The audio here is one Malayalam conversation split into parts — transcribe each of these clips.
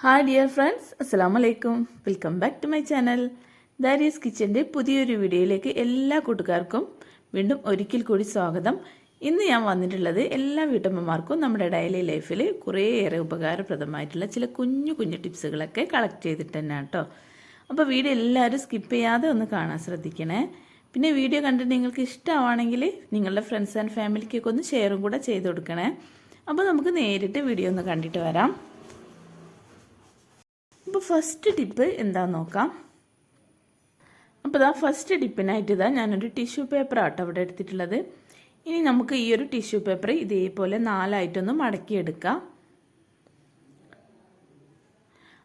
ഹായ് ഡിയർ ഫ്രണ്ട്സ് അസ്സാം വലൈക്കും welcome back to my channel Daris കിച്ചന്റെ പുതിയൊരു വീഡിയോയിലേക്ക് എല്ലാ കൂട്ടുകാർക്കും വീണ്ടും ഒരിക്കൽ കൂടി സ്വാഗതം. ഇന്ന് ഞാൻ വന്നിട്ടുള്ളത് എല്ലാ വീട്ടമ്മമാർക്കും നമ്മുടെ ഡെയിലി ലൈഫിൽ കുറേയേറെ ഉപകാരപ്രദമായിട്ടുള്ള ചില കുഞ്ഞു കുഞ്ഞു ടിപ്സുകളൊക്കെ കളക്ട് ചെയ്തിട്ട് തന്നെ കേട്ടോ അപ്പോൾ വീഡിയോ എല്ലാവരും സ്കിപ്പ് ചെയ്യാതെ ഒന്ന് കാണാൻ ശ്രദ്ധിക്കണേ. പിന്നെ വീഡിയോ കണ്ടിട്ട് നിങ്ങൾക്ക് ഇഷ്ടമാണെങ്കിൽ നിങ്ങളുടെ ഫ്രണ്ട്സ് ആൻഡ് ഫാമിലിക്കൊക്കെ ഒന്ന് ഷെയറും കൂടെ ചെയ്ത് കൊടുക്കണേ. അപ്പോൾ നമുക്ക് നേരിട്ട് വീഡിയോ ഒന്ന് കണ്ടിട്ട് വരാം. അപ്പോൾ ഫസ്റ്റ് ടിപ്പ് എന്താ നോക്കാം? അപ്പോൾ ഇതാ ഫസ്റ്റ് ടിപ്പിനായിട്ട് ഇതാ ഞാനൊരു ടിഷ്യൂ പേപ്പർ ആട്ടോ അവിടെ എടുത്തിട്ടുള്ളത്. ഇനി നമുക്ക് ഈ ഒരു ടിഷ്യൂ പേപ്പർ ഇതേപോലെ നാലായിട്ടൊന്ന് മടക്കിയെടുക്കാം.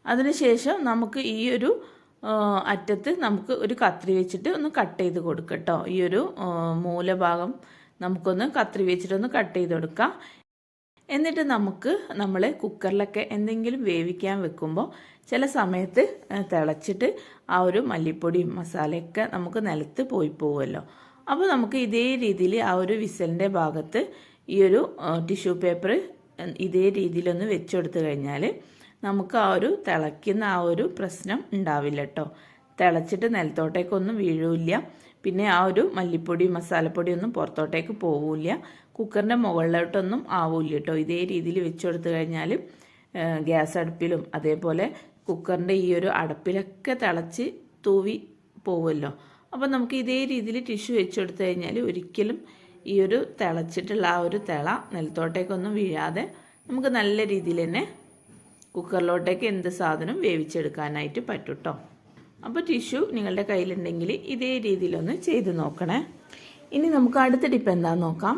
അതിനുശേഷം നമുക്ക് ഈ ഒരു അറ്റത്ത് നമുക്ക് ഒരു കത്രി വെച്ചിട്ട് ഒന്ന് കട്ട് ചെയ്ത് കൊടുക്കട്ടോ. ഈ ഒരു മൂലഭാഗം നമുക്കൊന്ന് കത്രി വെച്ചിട്ടൊന്ന് കട്ട് ചെയ്ത് കൊടുക്കാം. എന്നിട്ട് നമുക്ക് നമ്മൾ കുക്കറിലൊക്കെ എന്തെങ്കിലും വേവിക്കാൻ വെക്കുമ്പോൾ ചില സമയത്ത് തിളച്ചിട്ട് ആ ഒരു മല്ലിപ്പൊടിയും മസാലയൊക്കെ നമുക്ക് നിലത്ത് പോയി പോകുമല്ലോ അപ്പോൾ നമുക്ക് ഇതേ രീതിയിൽ ആ ഒരു വിസലിന്റെ ഭാഗത്ത് ഈ ഒരു ടിഷ്യൂ പേപ്പർ ഇതേ രീതിയിലൊന്ന് വെച്ചെടുത്ത് കഴിഞ്ഞാൽ നമുക്ക് ആ ഒരു തിളയ്ക്കുന്ന ആ ഒരു പ്രശ്നം ഉണ്ടാവില്ല കേട്ടോ തിളച്ചിട്ട് നിലത്തോട്ടേക്കൊന്നും വീഴില്ല. പിന്നെ ആ ഒരു മല്ലിപ്പൊടി മസാലപ്പൊടിയൊന്നും പുറത്തോട്ടേക്ക് പോവില്ല. കുക്കറിന്റെ മുകളിലോട്ടൊന്നും ആവില്ല കേട്ടോ. ഇതേ രീതിയിൽ വെച്ചെടുത്ത് കഴിഞ്ഞാൽ ഗ്യാസ് അടുപ്പിലും അതേപോലെ കുക്കറിന്റെ ഈ ഒരു അടപ്പിലൊക്കെ തിളച്ച് തൂവി പോവുമല്ലോ. അപ്പോൾ നമുക്ക് ഇതേ രീതിയിൽ ടിഷ്യൂ വെച്ചെടുത്ത് കഴിഞ്ഞാൽ ഒരിക്കലും ഈ ഒരു തിളച്ചിട്ടുള്ള ആ ഒരു തിള നിലത്തോട്ടേക്കൊന്നും വീഴാതെ നമുക്ക് നല്ല രീതിയിൽ തന്നെ കുക്കറിലോട്ടേക്ക് എന്ത് സാധനവും വേവിച്ചെടുക്കാനായിട്ട് പറ്റും കേട്ടോ അപ്പോൾ ടിഷ്യൂ നിങ്ങളുടെ കയ്യിലുണ്ടെങ്കിൽ ഇതേ രീതിയിലൊന്ന് ചെയ്ത് നോക്കണേ. ഇനി നമുക്ക് അടുത്ത ടിപ്പ് എന്താണെന്ന് നോക്കാം.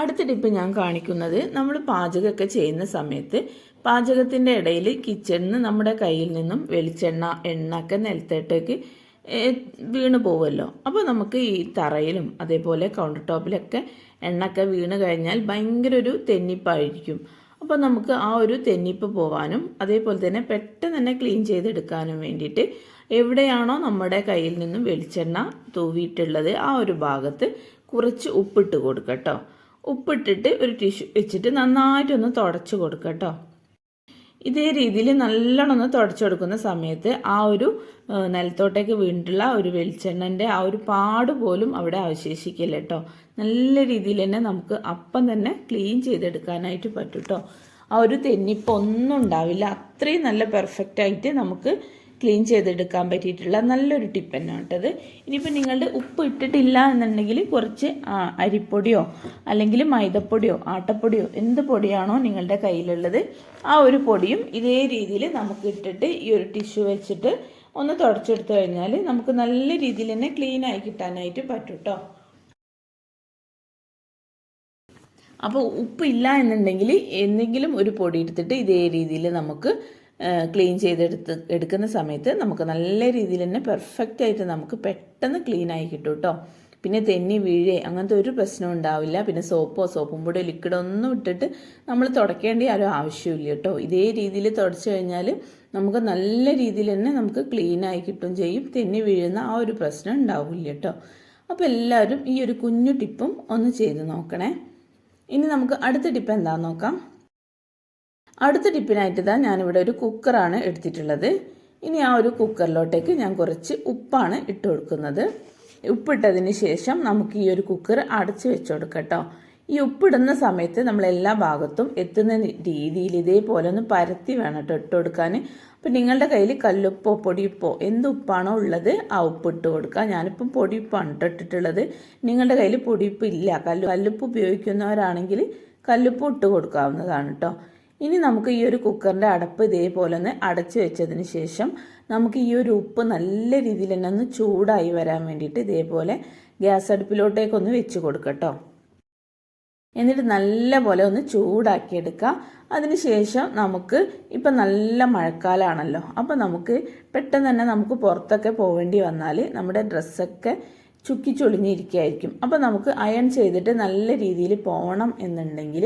അടുത്ത ടിപ്പ് ഞാൻ കാണിക്കുന്നത് നമ്മൾ പാചകമൊക്കെ ചെയ്യുന്ന സമയത്ത് പാചകത്തിന്റെ ഇടയിൽ കിച്ചണിന് നമ്മുടെ കയ്യിൽ നിന്നും വെളിച്ചെണ്ണ എണ്ണ ഒക്കെ നിലത്തേട്ടേക്ക് വീണ് പോവുമല്ലോ. അപ്പോൾ നമുക്ക് ഈ തറയിലും അതേപോലെ കൗണ്ടർ ടോപ്പിലൊക്കെ എണ്ണയൊക്കെ വീണ് കഴിഞ്ഞാൽ ഭയങ്കര ഒരു തെന്നിപ്പായിരിക്കും. അപ്പോൾ നമുക്ക് ആ ഒരു തെന്നിപ്പ് പോവാനും അതേപോലെ തന്നെ പെട്ടെന്ന് തന്നെ ക്ലീൻ ചെയ്തെടുക്കാനും വേണ്ടിയിട്ട് എവിടെയാണോ നമ്മുടെ കയ്യിൽ നിന്നും വെളിച്ചെണ്ണ തൂവിയിട്ടുള്ളത് ആ ഒരു ഭാഗത്ത് കുറച്ച് ഉപ്പിട്ട് കൊടുക്കട്ടോ ഉപ്പിട്ടിട്ട് ഒരു ടിഷ്യൂ വെച്ചിട്ട് നന്നായിട്ടൊന്ന് തുടച്ച് കേട്ടോ ഇതേ രീതിയിൽ നല്ലോണം ഒന്ന് തുടച്ചു കൊടുക്കുന്ന സമയത്ത് ആ ഒരു നിലത്തോട്ടേക്ക് വീണിട്ടുള്ള ഒരു വെളിച്ചെണ്ണന്റെ ആ ഒരു പാട് പോലും അവിടെ അവശേഷിക്കില്ല കേട്ടോ നല്ല രീതിയിൽ തന്നെ നമുക്ക് അപ്പം തന്നെ ക്ലീൻ ചെയ്തെടുക്കാനായിട്ട് പറ്റും കേട്ടോ ആ ഒരു തെന്നിപ്പൊന്നും ഉണ്ടാവില്ല. അത്രയും നല്ല പെർഫെക്റ്റ് ആയിട്ട് നമുക്ക് ക്ലീൻ ചെയ്തെടുക്കാൻ പറ്റിയിട്ടുള്ള നല്ലൊരു ടിപ്പ് തന്നെ കേട്ടത് ഇനിയിപ്പോൾ നിങ്ങളുടെ ഉപ്പ് ഇട്ടിട്ടില്ല എന്നുണ്ടെങ്കിൽ കുറച്ച് അരിപ്പൊടിയോ അല്ലെങ്കിൽ മൈദപ്പൊടിയോ ആട്ടപ്പൊടിയോ എന്ത് പൊടിയാണോ നിങ്ങളുടെ കയ്യിലുള്ളത് ആ ഒരു പൊടിയും ഇതേ രീതിയിൽ നമുക്ക് ഇട്ടിട്ട് ഈ ഒരു ടിഷ്യു വെച്ചിട്ട് ഒന്ന് തുടച്ചെടുത്തു കഴിഞ്ഞാൽ നമുക്ക് നല്ല രീതിയിൽ തന്നെ ക്ലീൻ ആയി കിട്ടാനായിട്ട് പറ്റും കേട്ടോ അപ്പോൾ ഉപ്പില്ല എന്നുണ്ടെങ്കിൽ എന്തെങ്കിലും ഒരു പൊടി എടുത്തിട്ട് ഇതേ രീതിയിൽ നമുക്ക് ക്ലീൻ ചെയ്തെടുത്ത് എടുക്കുന്ന സമയത്ത് നമുക്ക് നല്ല രീതിയിൽ തന്നെ പെർഫെക്റ്റ് ആയിട്ട് നമുക്ക് പെട്ടെന്ന് ക്ലീൻ ആയി കിട്ടും കേട്ടോ പിന്നെ തെന്നി വീഴേ അങ്ങനത്തെ ഒരു പ്രശ്നവും ഉണ്ടാവില്ല. പിന്നെ സോപ്പോ സോപ്പും പൊടിയോ ലിക്വിഡോ ഒന്നും ഇട്ടിട്ട് നമ്മൾ തുടയ്ക്കേണ്ട ആരും ആവശ്യമില്ല കേട്ടോ ഇതേ രീതിയിൽ തുടച്ചു കഴിഞ്ഞാൽ നമുക്ക് നല്ല രീതിയിൽ തന്നെ നമുക്ക് ക്ലീൻ ആയി കിട്ടും ചെയ്യും. തെന്നി വീഴുന്ന ആ ഒരു പ്രശ്നം ഉണ്ടാവില്ല കേട്ടോ അപ്പോൾ എല്ലാവരും ഈ ഒരു കുഞ്ഞു ടിപ്പും ഒന്ന് ചെയ്ത് നോക്കണേ. ഇനി നമുക്ക് അടുത്ത ടിപ്പ് എന്താണെന്ന് നോക്കാം. അടുത്ത ടിപ്പിനായിട്ട് ഇതാ ഞാനിവിടെ ഒരു കുക്കറാണ് എടുത്തിട്ടുള്ളത്. ഇനി ആ ഒരു കുക്കറിലോട്ടേക്ക് ഞാൻ കുറച്ച് ഉപ്പാണ് ഇട്ട് കൊടുക്കുന്നത്. ഉപ്പിട്ടതിന് ശേഷം നമുക്ക് ഈ ഒരു കുക്കർ അടച്ച് വെച്ച് കൊടുക്കട്ടോ. ഈ ഉപ്പിടുന്ന സമയത്ത് നമ്മൾ എല്ലാ ഭാഗത്തും എത്തുന്ന രീതിയിൽ ഇതേപോലെ ഒന്ന് പരത്തി വേണം കേട്ടോ ഇട്ട് കൊടുക്കാൻ. അപ്പം നിങ്ങളുടെ കയ്യിൽ കല്ലുപ്പോ പൊടിയുപ്പോ എന്ത് ഉപ്പാണോ ഉള്ളത് ആ ഉപ്പ് ഇട്ട് കൊടുക്കുക ഞാനിപ്പം പൊടിയുപ്പാണ് കേട്ടോ ഇട്ടിട്ടുള്ളത്. നിങ്ങളുടെ കയ്യിൽ പൊടിയുപ്പ് ഇല്ല. കല്ലു കല്ലുപ്പ് ഉപയോഗിക്കുന്നവരാണെങ്കിൽ കല്ലുപ്പ് ഇട്ട് കൊടുക്കാവുന്നതാണ് കേട്ടോ. ഇനി നമുക്ക് ഈ ഒരു കുക്കറിന്റെ അടപ്പ് ഇതേപോലെ ഒന്ന് അടച്ചു വെച്ചതിന് ശേഷം നമുക്ക് ഈ ഒരു ഉപ്പ് നല്ല രീതിയിൽ തന്നെ ഒന്ന് ചൂടായി വരാൻ വേണ്ടിയിട്ട് ഇതേപോലെ ഗ്യാസ് അടുപ്പിലോട്ടേക്കൊന്ന് വെച്ച് കൊടുക്കട്ടോ. എന്നിട്ട് നല്ല പോലെ ഒന്ന് ചൂടാക്കിയെടുക്കുക അതിനുശേഷം നമുക്ക് ഇപ്പം നല്ല മഴക്കാലമാണല്ലോ അപ്പം നമുക്ക് പെട്ടെന്ന് തന്നെ നമുക്ക് പുറത്തൊക്കെ പോവേണ്ടി വന്നാൽ നമ്മുടെ ഡ്രസ്സൊക്കെ ചുക്കി ചൊളിഞ്ഞിരിക്കുകയായിരിക്കും. അപ്പോൾ നമുക്ക് അയൺ ചെയ്തിട്ട് നല്ല രീതിയിൽ പോകണം എന്നുണ്ടെങ്കിൽ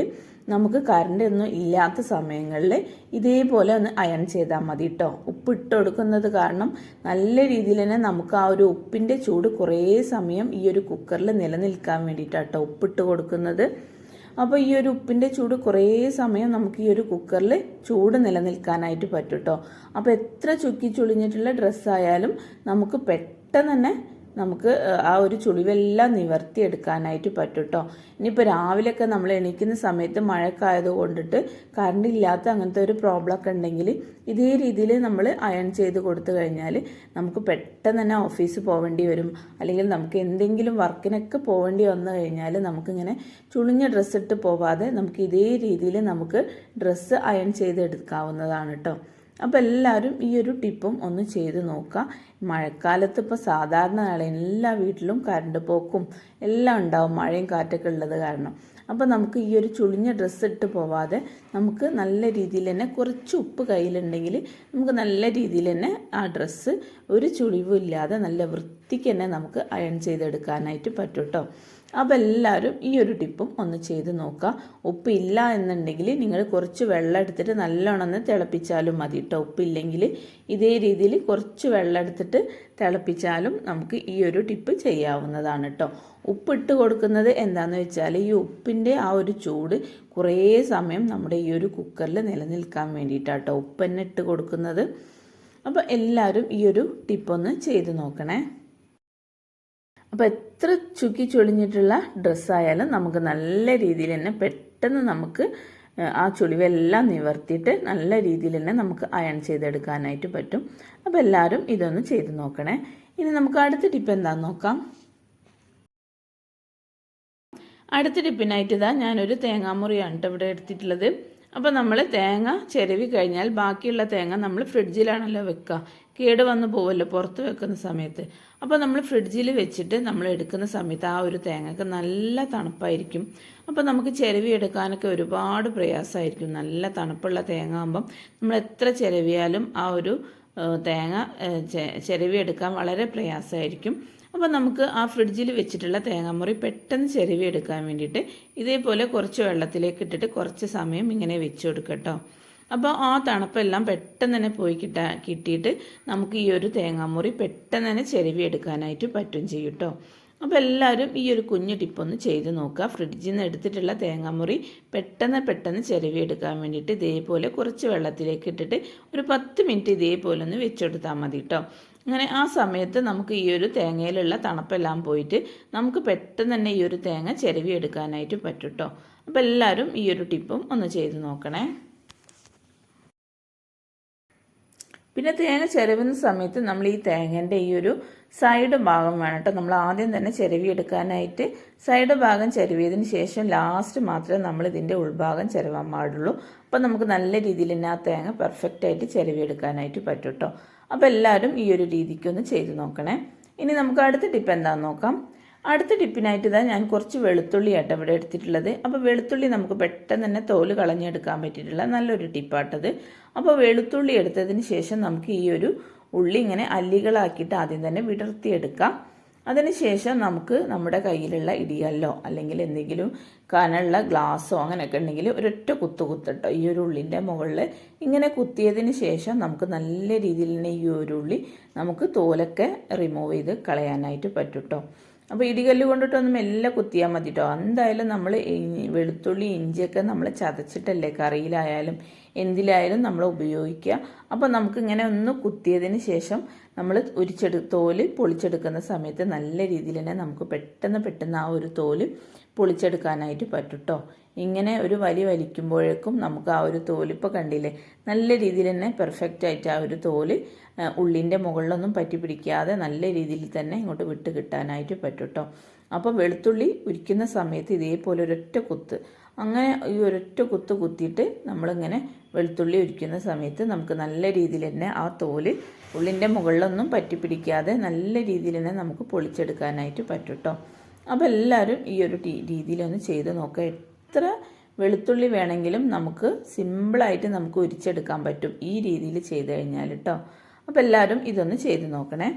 നമുക്ക് കറണ്ട് ഒന്നും ഇല്ലാത്ത സമയങ്ങളിൽ ഇതേപോലെ ഒന്ന് അയൺ ചെയ്താൽ മതി കേട്ടോ ഉപ്പ് ഇട്ട് കൊടുക്കുന്നത് കാരണം നല്ല രീതിയിൽ തന്നെ നമുക്ക് ആ ഒരു ഉപ്പിന്റെ ചൂട് കുറേ സമയം ഈ ഒരു കുക്കറിൽ നിലനിൽക്കാൻ വേണ്ടിയിട്ടാട്ടോ ഉപ്പിട്ട് കൊടുക്കുന്നത്. അപ്പോൾ ഈ ഒരു ഉപ്പിന്റെ ചൂട് കുറേ സമയം നമുക്ക് ഈ ഒരു കുക്കറിൽ ചൂട് നിലനിൽക്കാനായിട്ട് പറ്റും കേട്ടോ അപ്പോൾ എത്ര ചുക്കി ചുളിഞ്ഞിട്ടുള്ള ഡ്രസ്സായാലും നമുക്ക് പെട്ടെന്ന് തന്നെ നമുക്ക് ആ ഒരു ചുളിവെല്ലാം നിവർത്തിയെടുക്കാനായിട്ട് പറ്റും കേട്ടോ ഇനിയിപ്പോൾ രാവിലെയൊക്കെ നമ്മൾ എണീക്കുന്ന സമയത്ത് മഴക്കായത് കൊണ്ടിട്ട് കറണ്ട് ഇല്ലാത്ത അങ്ങനത്തെ ഒരു പ്രോബ്ലം ഒക്കെ ഉണ്ടെങ്കിൽ ഇതേ രീതിയിൽ നമ്മൾ അയൺ ചെയ്ത് കൊടുത്തു കഴിഞ്ഞാൽ നമുക്ക് പെട്ടെന്ന് തന്നെ ഓഫീസിൽ പോവേണ്ടി വരും. അല്ലെങ്കിൽ നമുക്ക് എന്തെങ്കിലും വർക്കിനൊക്കെ പോവേണ്ടി വന്നു കഴിഞ്ഞാൽ നമുക്കിങ്ങനെ ചുളിഞ്ഞ ഡ്രസ്സ് ഇട്ട് പോവാതെ നമുക്ക് ഇതേ രീതിയിൽ നമുക്ക് ഡ്രസ്സ് അയൺ ചെയ്തെടുക്കാവുന്നതാണ് കേട്ടോ. അപ്പോൾ എല്ലാവരും ഈ ഒരു ടിപ്പും ഒന്ന് ചെയ്ത് നോക്കുക. മഴക്കാലത്ത് ഇപ്പോൾ സാധാരണ എല്ലാ വീട്ടിലും കറണ്ട് പോക്കും എല്ലാം ഉണ്ടാവും. മഴയും കാറ്റൊക്കെ ഉള്ളത് കാരണം. അപ്പോൾ നമുക്ക് ഈ ഒരു ചുളിഞ്ഞ ഡ്രസ്സ് ഇട്ട് പോവാതെ നമുക്ക് നല്ല രീതിയിൽ തന്നെ കുറച്ച് ഉപ്പ് കയ്യിലുണ്ടെങ്കിൽ നമുക്ക് നല്ല രീതിയിൽ തന്നെ ആ ഡ്രസ്സ് ഒരു ചുളിവും ഇല്ലാതെ നല്ല വൃത്തിക്ക് തന്നെ നമുക്ക് അയൺ ചെയ്തെടുക്കാനായിട്ട് പറ്റും കേട്ടോ അപ്പോൾ എല്ലാവരും ഈ ഒരു ടിപ്പും ഒന്ന് ചെയ്ത് നോക്കുക. ഉപ്പില്ല എന്നുണ്ടെങ്കിൽ നിങ്ങൾ കുറച്ച് വെള്ളം എടുത്തിട്ട് നല്ലോണം തിളപ്പിച്ചാലും മതി കേട്ടോ ഉപ്പില്ലെങ്കിൽ ഇതേ രീതിയിൽ കുറച്ച് വെള്ളം എടുത്തിട്ട് തിളപ്പിച്ചാലും നമുക്ക് ഈ ഒരു ടിപ്പ് ചെയ്യാവുന്നതാണ് കേട്ടോ ഉപ്പിട്ട് കൊടുക്കുന്നത് എന്താണെന്ന് വെച്ചാൽ ഈ ഉപ്പിന്റെ ആ ഒരു ചൂട് കുറേ സമയം നമ്മുടെ ഈ ഒരു കുക്കറിൽ നിലനിൽക്കാൻ വേണ്ടിയിട്ടാണ് കേട്ടോ ഉപ്പ് തന്നെ ഇട്ട് കൊടുക്കുന്നത്. അപ്പോൾ എല്ലാവരും ഈ ഒരു ടിപ്പൊന്ന് ചെയ്ത് നോക്കണേ. അപ്പോൾ എത്ര ചുക്കി ചൊളിഞ്ഞിട്ടുള്ള ഡ്രസ്സായാലും നമുക്ക് നല്ല രീതിയിൽ തന്നെ പെട്ടെന്ന് നമുക്ക് ആ ചുളിവെല്ലാം നിവർത്തിയിട്ട് നല്ല രീതിയിൽ തന്നെ നമുക്ക് അയൺ ചെയ്തെടുക്കാനായിട്ട് പറ്റും. അപ്പോൾ എല്ലാവരും ഇതൊന്ന് ചെയ്ത് നോക്കണേ. ഇനി നമുക്ക് അടുത്ത ടിപ്പ് എന്താണെന്ന് നോക്കാം? അടുത്ത ടിപ്പിനായിട്ട് ഇതാ ഞാനൊരു തേങ്ങാമുറിയാണ് കേട്ടോ ഇവിടെ എടുത്തിട്ടുള്ളത്. അപ്പോൾ നമ്മൾ തേങ്ങ ചിരവി കഴിഞ്ഞാൽ ബാക്കിയുള്ള തേങ്ങ നമ്മൾ ഫ്രിഡ്ജിലാണല്ലോ വെക്കുക കേട് വന്ന് പോവല്ലോ പുറത്ത് വെക്കുന്ന സമയത്ത്. അപ്പോൾ നമ്മൾ ഫ്രിഡ്ജിൽ വെച്ചിട്ട് നമ്മൾ എടുക്കുന്ന സമയത്ത് ആ ഒരു തേങ്ങക്ക് നല്ല തണുപ്പായിരിക്കും. അപ്പോൾ നമുക്ക് ചിരവി എടുക്കാനൊക്കെ ഒരുപാട് പ്രയാസമായിരിക്കും. നല്ല തണുപ്പുള്ള തേങ്ങ ആകുമ്പം നമ്മൾ എത്ര ചിരവിയാലും ആ ഒരു തേങ്ങ ചിരവി എടുക്കാൻ വളരെ പ്രയാസമായിരിക്കും. അപ്പോൾ നമുക്ക് ആ ഫ്രിഡ്ജിൽ വെച്ചിട്ടുള്ള തേങ്ങാമുറി പെട്ടെന്ന് ചിരവി എടുക്കാൻ വേണ്ടിയിട്ട് ഇതേപോലെ കുറച്ച് വെള്ളത്തിലേക്ക് ഇട്ടിട്ട് കുറച്ച് സമയം ഇങ്ങനെ വെച്ച് കൊടുക്കട്ടോ. അപ്പോൾ ആ തണുപ്പെല്ലാം പെട്ടെന്ന് തന്നെ പോയി കിട്ടാ കിട്ടിയിട്ട് നമുക്ക് ഈ ഒരു തേങ്ങാമുറി പെട്ടെന്ന് തന്നെ ചെരുവി എടുക്കാനായിട്ട് പറ്റും ചെയ്യും കേട്ടോ അപ്പോൾ എല്ലാവരും ഈ ഒരു കുഞ്ഞു ടിപ്പൊന്ന് ചെയ്ത് നോക്കുക. ഫ്രിഡ്ജിൽ നിന്ന് എടുത്തിട്ടുള്ള തേങ്ങാമുറി പെട്ടെന്ന് പെട്ടെന്ന് ചിരവി എടുക്കാൻ വേണ്ടിയിട്ട് ഇതേപോലെ കുറച്ച് വെള്ളത്തിലേക്ക് ഇട്ടിട്ട് ഒരു പത്ത് മിനിറ്റ് ഇതേപോലെ ഒന്ന് വെച്ചെടുത്താൽ മതി കേട്ടോ അങ്ങനെ ആ സമയത്ത് നമുക്ക് ഈ ഒരു തേങ്ങയിലുള്ള തണുപ്പെല്ലാം പോയിട്ട് നമുക്ക് പെട്ടെന്ന് തന്നെ ഈ ഒരു തേങ്ങ ചിരവി എടുക്കാനായിട്ട് പറ്റും കേട്ടോ അപ്പോൾ എല്ലാവരും ഈ ഒരു ടിപ്പും ഒന്ന് ചെയ്ത് നോക്കണേ. പിന്നെ തേങ്ങ ചിരവുന്ന സമയത്ത് നമ്മൾ ഈ തേങ്ങേന്റെ ഈ ഒരു സൈഡ് ഭാഗം വേണം കേട്ടോ. നമ്മൾ ആദ്യം തന്നെ ചിരവിയെടുക്കാനായിട്ട് സൈഡ് ഭാഗം ചിരവിയതിന് ശേഷം ലാസ്റ്റ് മാത്രമേ നമ്മൾ ഇതിന്റെ ഉൾഭാഗം ചിരവാൻ പാടുള്ളൂ. അപ്പോൾ നമുക്ക് നല്ല രീതിയിൽ തന്നെ ആ തേങ്ങ പെർഫെക്റ്റ് ആയിട്ട് ചിരവിയെടുക്കാനായിട്ട് പറ്റും കേട്ടോ. അപ്പോൾ എല്ലാവരും ഈ ഒരു രീതിക്കൊന്ന് ചെയ്ത് നോക്കണേ. ഇനി നമുക്ക് അടുത്ത ടിപ്പ് എന്താണെന്ന് നോക്കാം. അടുത്ത ടിപ്പിനായിട്ട് ഇതാ ഞാൻ കുറച്ച് വെളുത്തുള്ളി ആട്ടോ ഇവിടെ എടുത്തിട്ടുള്ളത്. അപ്പോൾ വെളുത്തുള്ളി നമുക്ക് പെട്ടെന്ന് തന്നെ തോൽ കളഞ്ഞെടുക്കാൻ പറ്റിയിട്ടുള്ള നല്ലൊരു ടിപ്പാട്ടത് അപ്പോൾ വെളുത്തുള്ളി എടുത്തതിന് ശേഷം നമുക്ക് ഈ ഒരു ഉള്ളി ഇങ്ങനെ അല്ലികളാക്കിയിട്ട് ആദ്യം തന്നെ വിടർത്തിയെടുക്കാം. അതിനുശേഷം നമുക്ക് നമ്മുടെ കയ്യിലുള്ള ഇടിയല്ലോ അല്ലെങ്കിൽ എന്തെങ്കിലും കനുള്ള ഗ്ലാസ്സോ അങ്ങനെയൊക്കെ ഉണ്ടെങ്കിൽ ഒരൊറ്റ കുത്തു കുത്തട്ടോ ഈ ഒരു ഉള്ളിന്റെ മുകളിൽ. ഇങ്ങനെ കുത്തിയതിന് ശേഷം നമുക്ക് നല്ല രീതിയിൽ തന്നെ ഈ ഒരു ഉള്ളി നമുക്ക് തോലൊക്കെ റിമൂവ് ചെയ്ത് കളയാനായിട്ട് പറ്റും അപ്പോൾ ഇടികല്ല് കൊണ്ടിട്ടൊന്നും മെല്ലെ കുത്തിയാൽ മതി കേട്ടോ എന്തായാലും നമ്മൾ വെളുത്തുള്ളി ഇഞ്ചിയൊക്കെ നമ്മൾ ചതച്ചിട്ടല്ലേ കറിയിലായാലും എന്തിലായാലും നമ്മൾ ഉപയോഗിക്കുക. അപ്പോൾ നമുക്ക് ഇങ്ങനെ ഒന്ന് കുത്തിയതിന് ശേഷം നമ്മൾ ഉരിച്ചെടു തോൽ പൊളിച്ചെടുക്കുന്ന സമയത്ത് നല്ല രീതിയിൽ തന്നെ നമുക്ക് പെട്ടെന്ന് പെട്ടെന്ന് ആ ഒരു തോൽ പൊളിച്ചെടുക്കാനായിട്ട് പറ്റും കേട്ടോ ഇങ്ങനെ ഒരു വലി വലിക്കുമ്പോഴേക്കും നമുക്ക് ആ ഒരു തോലിപ്പോൾ കണ്ടില്ലേ? നല്ല രീതിയിൽ തന്നെ പെർഫെക്റ്റ് ആയിട്ട് ആ ഒരു തോൽ ഉള്ളിന്റെ മുകളിലൊന്നും പറ്റി പിടിക്കാതെ നല്ല രീതിയിൽ തന്നെ ഇങ്ങോട്ട് വിട്ട് കിട്ടാനായിട്ട് പറ്റും കേട്ടോ അപ്പോൾ വെളുത്തുള്ളി ഉരിക്കുന്ന സമയത്ത് ഇതേപോലെ ഒരൊറ്റ കുത്ത് അങ്ങനെ ഈ ഒരൊറ്റ കുത്ത് കുത്തിയിട്ട് നമ്മളിങ്ങനെ വെളുത്തുള്ളി ഉരിക്കുന്ന സമയത്ത് നമുക്ക് നല്ല രീതിയിൽ തന്നെ ആ തോൽ ഉള്ളിന്റെ മുകളിലൊന്നും പറ്റി പിടിക്കാതെ നല്ല രീതിയിൽ തന്നെ നമുക്ക് പൊളിച്ചെടുക്കാനായിട്ട് പറ്റും കേട്ടോ അപ്പോൾ എല്ലാവരും ഈ ഒരു രീതിയിലൊന്ന് ചെയ്ത് നോക്കുക എത്ര വെളുത്തുള്ളി വേണമെങ്കിലും നമുക്ക് സിമ്പിളായിട്ട് നമുക്ക് ഉരിച്ചെടുക്കാൻ പറ്റും ഈ രീതിയിൽ ചെയ്ത് കഴിഞ്ഞാൽ കേട്ടോ അപ്പോൾ എല്ലാവരും ഇതൊന്ന് ചെയ്ത് നോക്കണേ.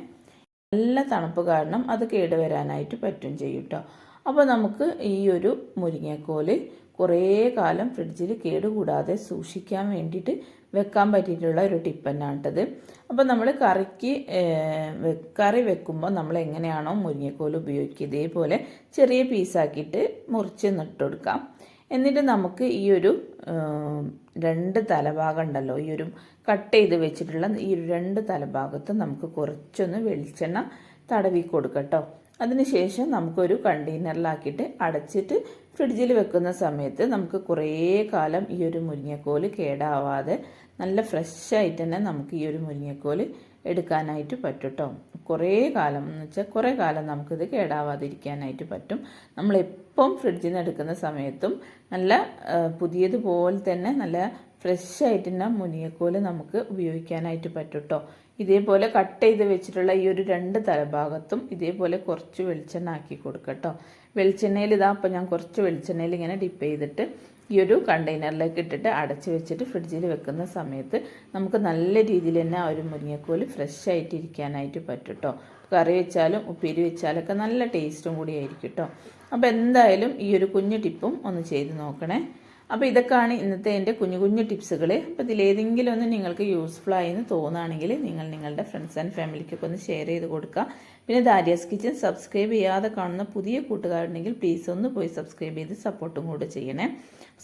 നല്ല തണുപ്പ് കാരണം അത് കേടുവരാനായിട്ട് പറ്റും ചെയ്യും കേട്ടോ അപ്പോൾ നമുക്ക് ഈ ഒരു മുരിങ്ങക്കോൽ കുറേ കാലം ഫ്രിഡ്ജിൽ കേടുകൂടാതെ സൂക്ഷിക്കാൻ വേണ്ടിയിട്ട് വെക്കാൻ പറ്റിയിട്ടുള്ള ഒരു ടിപ്പ് തന്നെയാണ് കേട്ടത് അപ്പോൾ നമ്മൾ കറിക്ക് കറി വെക്കുമ്പോൾ നമ്മൾ എങ്ങനെയാണോ മുരിങ്ങക്കോൽ ഉപയോഗിക്കുക. ഇതേപോലെ ചെറിയ പീസാക്കിയിട്ട് മുറിച്ച് നട്ടുകൊടുക്കാം. എന്നിട്ട് നമുക്ക് ഈ ഒരു രണ്ട് തലഭാഗം ഉണ്ടല്ലോ ഈ ഒരു കട്ട് ചെയ്ത് വെച്ചിട്ടുള്ള ഈ രണ്ട് തലഭാഗത്തും നമുക്ക് കുറച്ചൊന്ന് വെളിച്ചെണ്ണ തടവി കൊടുക്കട്ടോ അതിനുശേഷം നമുക്കൊരു കണ്ടെയ്നറിലാക്കിയിട്ട് അടച്ചിട്ട് ഫ്രിഡ്ജിൽ വെക്കുന്ന സമയത്ത് നമുക്ക് കുറേ കാലം ഈ ഒരു മുരിങ്ങക്കോൽ കേടാവാതെ നല്ല ഫ്രഷ് ആയിട്ട് തന്നെ നമുക്ക് ഈ ഒരു മുരിങ്ങക്കോൽ എടുക്കാനായിട്ട് പറ്റും കേട്ടോ കുറേ കാലം എന്ന് വെച്ചാൽ കുറേ കാലം നമുക്കിത് കേടാവാതിരിക്കാനായിട്ട് പറ്റും. നമ്മളെപ്പം ഫ്രിഡ്ജിൽ നിന്ന് എടുക്കുന്ന സമയത്തും നല്ല പുതിയതുപോലെ തന്നെ നല്ല ഫ്രഷ് ആയിട്ടുള്ള മുരിങ്ങക്കോൽ നമുക്ക് ഉപയോഗിക്കാനായിട്ട് പറ്റും കേട്ടോ ഇതേപോലെ കട്ട് ചെയ്ത് വെച്ചിട്ടുള്ള ഈ ഒരു രണ്ട് തലഭാഗത്തും ഇതേപോലെ കുറച്ച് വെളിച്ചെണ്ണ ആക്കി കൊടുക്കട്ടോ. വെളിച്ചെണ്ണയിൽ ഇതാ അപ്പോൾ ഞാൻ കുറച്ച് വെളിച്ചെണ്ണയിൽ ഇങ്ങനെ ഡിപ്പ് ചെയ്തിട്ട് ഈ ഒരു കണ്ടെയ്നറിലേക്ക് ഇട്ടിട്ട് അടച്ച് വെച്ചിട്ട് ഫ്രിഡ്ജിൽ വെക്കുന്ന സമയത്ത് നമുക്ക് നല്ല രീതിയിൽ തന്നെ ആ ഒരു മുരിങ്ങക്കോൽ ഫ്രഷ് ആയിട്ട് ഇരിക്കാനായിട്ട് പറ്റും കേട്ടോ കറി വെച്ചാലും ഉപ്പേരി വെച്ചാലൊക്കെ നല്ല ടേസ്റ്റും കൂടി ആയിരിക്കും കേട്ടോ അപ്പോൾ എന്തായാലും ഈ ഒരു കുഞ്ഞു ടിപ്പും ഒന്ന് ചെയ്ത് നോക്കണേ. അപ്പോൾ ഇതൊക്കെയാണ് ഇന്നത്തെ എന്റെ കുഞ്ഞു കുഞ്ഞു ടിപ്സുകൾ അപ്പോൾ ഇതിലേതെങ്കിലും ഒന്ന് നിങ്ങൾക്ക് യൂസ്ഫുൾ ആയെന്ന് തോന്നുകയാണെങ്കിൽ നിങ്ങൾ നിങ്ങളുടെ ഫ്രണ്ട്സ് ആൻഡ് ഫാമിലിക്കൊക്കെ ഒന്ന് ഷെയർ ചെയ്ത് കൊടുക്കുക. പിന്നെ ദാരിയാസ് കിച്ചൻ സബ്സ്ക്രൈബ് ചെയ്യാതെ കാണുന്ന പുതിയ കൂട്ടുകാരുണ്ടെങ്കിൽ പ്ലീസ് ഒന്ന് പോയി സബ്സ്ക്രൈബ് ചെയ്ത് സപ്പോർട്ടും കൂടെ ചെയ്യണേ.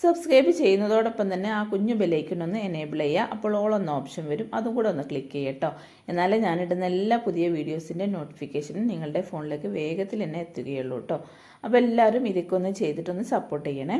സബ്സ്ക്രൈബ് ചെയ്യുന്നതോടൊപ്പം തന്നെ ആ കുഞ്ഞു ബെലൈക്കൺ ഒന്ന് എനേബിൾ ചെയ്യുക. അപ്പോൾ ഓൾ എന്ന ഓപ്ഷൻ വരും. അതും കൂടെ ഒന്ന് ക്ലിക്ക് ചെയ്യട്ടോ എന്നാലേ ഞാനിടുന്ന എല്ലാ പുതിയ വീഡിയോസിന്റെ നോട്ടിഫിക്കേഷനും നിങ്ങളുടെ ഫോണിലേക്ക് വേഗത്തിൽ തന്നെ എത്തുകയുള്ളൂ കേട്ടോ. അപ്പോൾ എല്ലാവരും ഇതൊക്കെ ഒന്ന് ചെയ്തിട്ടൊന്ന് സപ്പോർട്ട് ചെയ്യണേ.